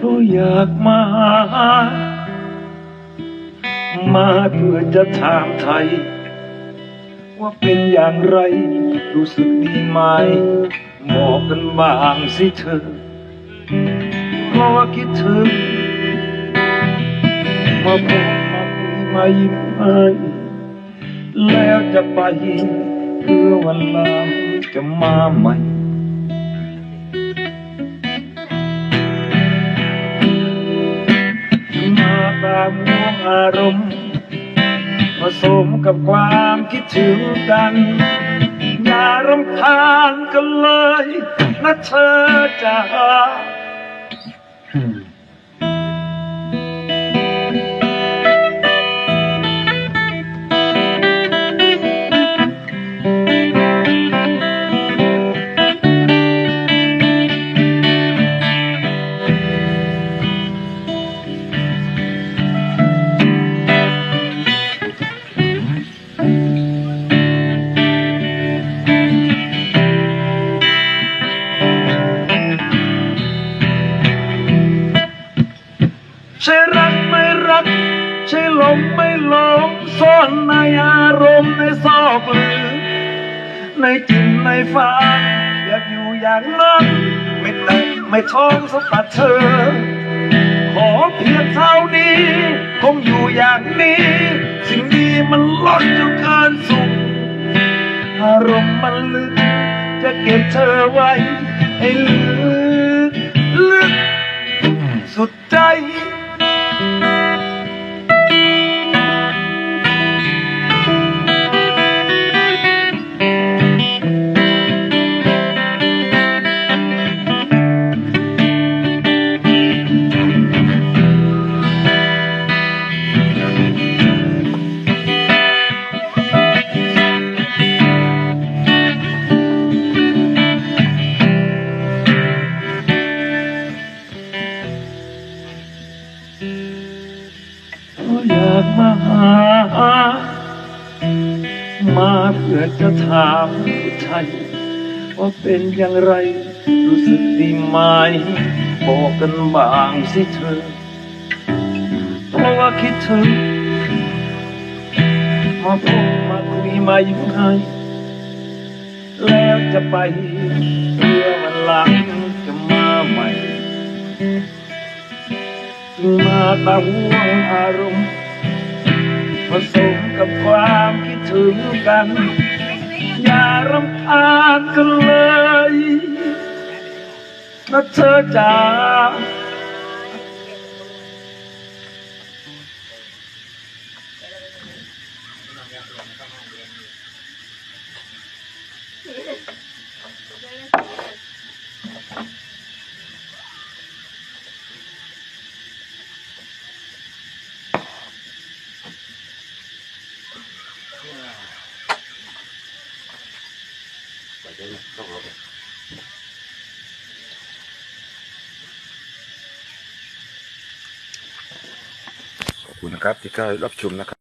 อยากมา มาเพื่อจะถามไทย ว่าเป็นอย่างไร รู้สึกดีไหมบอกกันบ้างสิเธอ เพราะว่าคิดถึงมาพบมาคุยมายิ้มให้แล้วจะไปเพื่อวันหลังจะมาใหม่ ตามง่วงอารมณ์ผสมกับความคิดถึงกันอย่ารำคาญกันเลยนะเธอจ้า ช่รักไม่รัก ใช่หลงไม่หลงซ่อนในอารมณ์ในซอกหลือในจิตในฝันอยากอยู่อย่างนั้น ไม่แต่ไม่ท้องสมบัติเธอ ขอเพียงเท่านี้ คงอยู่อย่างนี้ สิ่งนี้มันล้นจนเกินสุขอารมณ์มันลึก จะเก็บเธอไว้ ให้ลึก ลึก สุดใจ มาเพื่อจะถามผู้ไทย ว่าเป็นอย่างไรรู้สึกดีไหมบอกกันบ้างสิเธอ เพราะว่าคิดถึงมาพบมาคุยมายิ้มให้แล้วจะไปเพื่อวันหลังจะมาใหม่มาตาห่วงอารมณ์ ผสมกับความคิดถึงกัน อย่ารำคาญกันเลยนะเธอจ๋า ขอบคุณนะครับที่เข้ารับชมนะครับ